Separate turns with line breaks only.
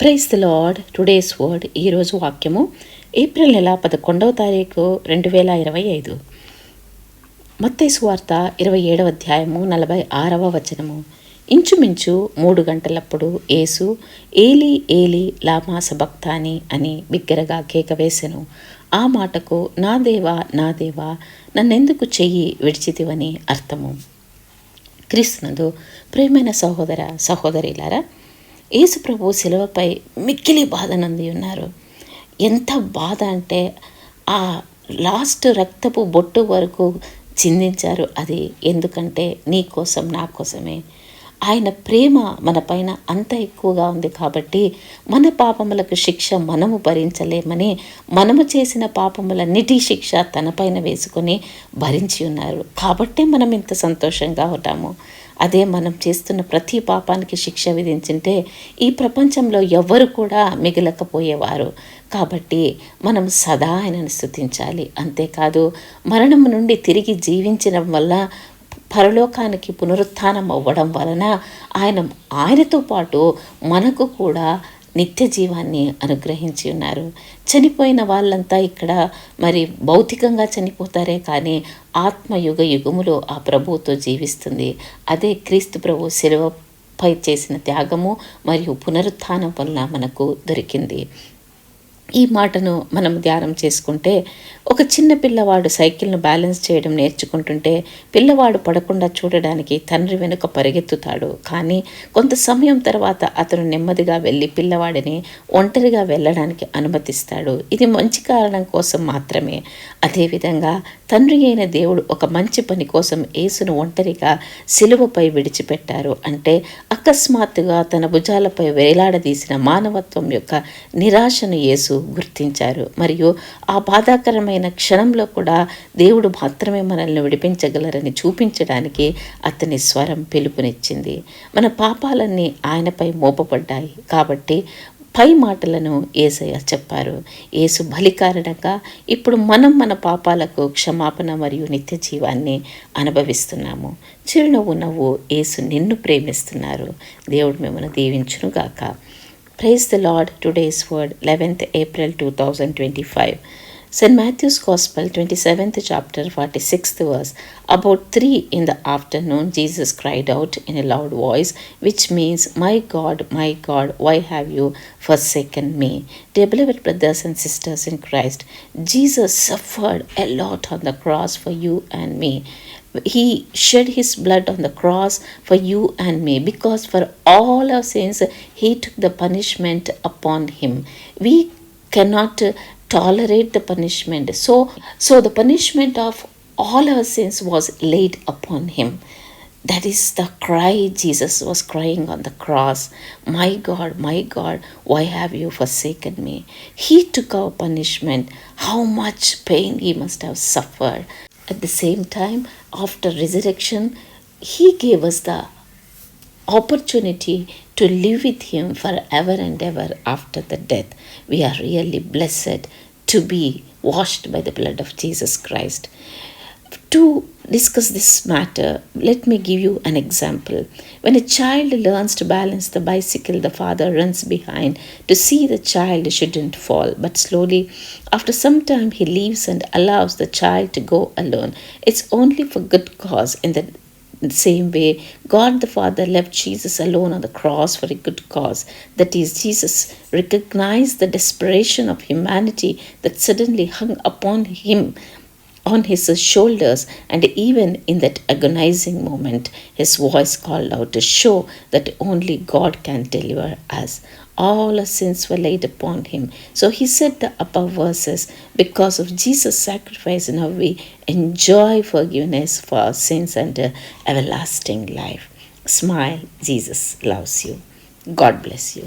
Praise the lord today's word ఈరోజు వాక్యము April నెల పదకొండవ తారీఖు రెండు వేల ఇరవై ఐదు. మత్తైసు వార్త ఇరవై ఏడవ అధ్యాయము నలభై ఆరవ వచనము. ఇంచుమించు మూడు గంటలప్పుడు యేసు ఏలి ఏలి లామా సబక్తాని అని బిగ్గరగా కేక వేసెను ఆ మాటకు నా దేవా నా దేవా నన్నెందుకు చెయ్యి విడిచితివని అర్థము. క్రీస్తునందు ప్రేమైన సహోదర సహోదరిలారా యేసుప్రభు శిలువపై మిక్కిలి బాధ నంది ఉన్నారు. ఎంత బాధ అంటే ఆ లాస్ట్ రక్తపు బొట్టు వరకు చిందించారు. అది ఎందుకంటే నీ కోసం నా కోసమే. ఆయన ప్రేమ మన పైన అంత ఎక్కువగా ఉంది కాబట్టి మన పాపములకు శిక్ష మనము భరించలేమని మనము చేసిన పాపములన్నిటి శిక్ష తనపైన వేసుకొని భరించి ఉన్నారు. కాబట్టే మనం ఇంత సంతోషంగా ఉంటాము. అదే మనం చేస్తున్న ప్రతి పాపానికి శిక్ష విధించింటే ఈ ప్రపంచంలో ఎవ్వరు కూడా మిగలకపోయేవారు. కాబట్టి మనం సదా ఆయనను స్థుతించాలి అంతేకాదు మరణం నుండి తిరిగి జీవించడం వల్ల పరలోకానికి పునరుత్థానం అవ్వడం వలన ఆయన ఆయనతో పాటు మనకు కూడా నిత్య జీవాన్ని అనుగ్రహించి ఉన్నారు. చనిపోయిన వాళ్ళంతా ఇక్కడ మరి భౌతికంగా చనిపోతారే కానీ ఆత్మయుగ యుగములో ఆ ప్రభువుతో జీవిస్తుంది. అదే క్రీస్తు ప్రభు శిలువపై చేసిన త్యాగము మరియు పునరుత్థానం వలన మనకు దొరికింది. ఈ మాటను మనం ధ్యానం చేసుకుంటే ఒక చిన్న పిల్లవాడు సైకిల్ను బ్యాలెన్స్ చేయడం నేర్చుకుంటుంటే పిల్లవాడు పడకుండా చూడడానికి తండ్రి వెనుక పరిగెత్తుతాడు. కానీ కొంత సమయం తర్వాత అతను నెమ్మదిగా వెళ్ళి పిల్లవాడిని ఒంటరిగా వెళ్ళడానికి అనుమతిస్తాడు. ఇది మంచి కారణం కోసం మాత్రమే. అదేవిధంగా తండ్రి అయిన దేవుడు ఒక మంచి పని కోసం యేసును ఒంటరిగా సిలువపై విడిచిపెట్టారు. అంటే అకస్మాత్తుగా తన భుజాలపై వేలాడదీసిన మానవత్వం యొక్క నిరాశను యేసు గుర్తించారు. మరియు ఆ బాధాకరమైన క్షణంలో కూడా దేవుడు మాత్రమే మనల్ని విడిపించగలరని చూపించడానికి అతని స్వరం పిలుపునిచ్చింది. మన పాపాలన్నీ ఆయనపై మోపబడ్డాయి. కాబట్టి పై మాటలను ఏసయ్య చెప్పారు. ఏసు బలి కారణంగా ఇప్పుడు మనం మన పాపాలకు క్షమాపణ మరియు నిత్య జీవాన్ని అనుభవిస్తున్నాము. చిరునవ్వు నవ్వు ఏసు నిన్ను ప్రేమిస్తున్నారు. దేవుడు మిమ్మల్ని దీవించునుగాక. Praise the Lord, today's word, 11th April 2025. St. Matthew's Gospel, 27th chapter, 46th verse. About three in the afternoon, Jesus cried out in a loud voice, which means, My God, my God, why have you forsaken me? Dear beloved brothers and sisters in Christ, Jesus suffered a lot on the cross for you and me. He shed his blood on the cross for you and me because for all our sins he took the punishment upon him. We cannot uh, tolerate the punishment. So, so the punishment of all our sins was laid upon him. That is the cry Jesus was crying on the cross. My God, my God, why have you forsaken me? He took our punishment. How much pain he must have suffered. At the same time, after resurrection, he gave us the opportunity to live with Him forever and ever after the death. We are really blessed to be washed by the blood of Jesus Christ. To discuss this matter, let me give you an example. When a child learns to balance the bicycle, the father runs behind to see the child shouldn't fall. But slowly, after some time, he leaves and allows the child to go alone. It's only for good cause. In the in the same way, God the Father left Jesus alone on the cross for a good cause. That is, Jesus recognized the desperation of humanity that suddenly hung upon him on his shoulders, and even in that agonizing moment, his voice called out to show that only God can deliver us. All our sins were laid upon him. So he said the above verses because of Jesus' sacrifice, now we enjoy forgiveness for our sins and everlasting life. Smile, Jesus loves you. God bless you.